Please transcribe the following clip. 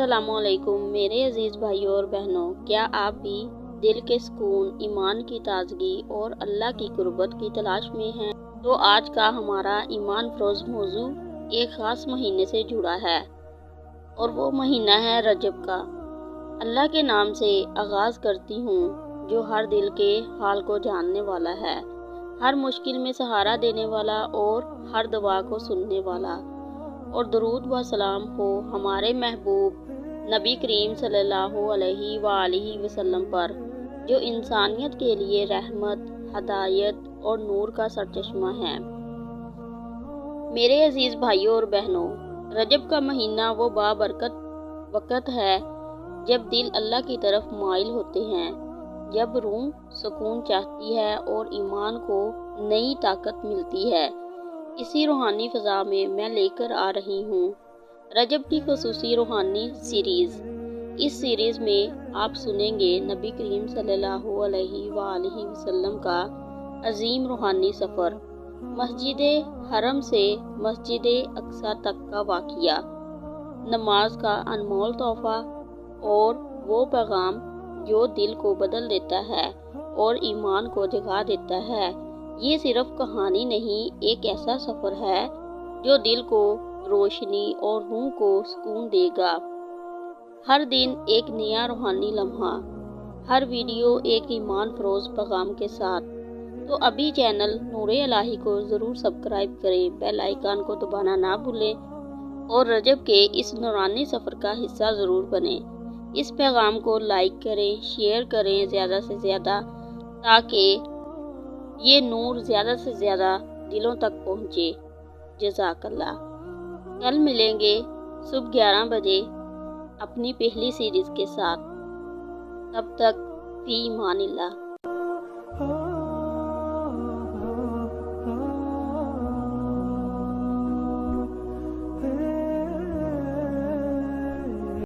السلام علیکم میرے عزیز بھائیوں اور بہنوں، کیا آپ بھی دل کے سکون، ایمان کی تازگی اور اللہ کی قربت کی تلاش میں ہیں؟ تو آج کا ہمارا ایمان فروز موضوع ایک خاص مہینے سے جڑا ہے اور وہ مہینہ ہے رجب کا۔ اللہ کے نام سے آغاز کرتی ہوں جو ہر دل کے حال کو جاننے والا ہے، ہر مشکل میں سہارا دینے والا اور ہر دعا کو سننے والا۔ اور درود و سلام ہو ہمارے محبوب نبی کریم صلی اللہ علیہ وآلہ وسلم پر، جو انسانیت کے لیے رحمت، ہدایت اور نور کا سرچشمہ ہے۔ میرے عزیز بھائیوں اور بہنوں، رجب کا مہینہ وہ بابرکت وقت ہے جب دل اللہ کی طرف مائل ہوتے ہیں، جب روح سکون چاہتی ہے اور ایمان کو نئی طاقت ملتی ہے۔ اسی روحانی فضا میں میں لے کر آ رہی ہوں۔ رجب کی خصوصی روحانی سیریز اس سیریز میں آپ سنیں گے نبی کریم صلی اللہ علیہ وآلہ وسلم کا عظیم روحانی سفر۔ مسجد حرم سے مسجد اقصا تک کا واقعہ۔ نماز کا انمول تحفہ اور وہ پیغام جو دل کو بدل دیتا ہے اور ایمان کو جگا دیتا ہے۔ یہ صرف کہانی نہیں، ایک ایسا سفر ہے جو دل کو روشنی اور روح کو سکون دے گا۔ ہر دن ایک نیا روحانی لمحہ، ہر ویڈیو ایک ایمان فروز پیغام کے ساتھ۔ تو ابھی چینل نور الہی کو ضرور سبسکرائب کریں، بیل آئیکن کو دبانا نہ بھولیں اور رجب کے اس نورانی سفر کا حصہ ضرور بنیں۔ اس پیغام کو لائک کریں، شیئر کریں زیادہ سے زیادہ، تاکہ یہ نور زیادہ سے زیادہ دلوں تک پہنچے۔ جزاک اللہ۔ کل ملیں گے صبح گیارہ بجے اپنی پہلی سیریز کے ساتھ۔ تب تک فی ایمان اللہ۔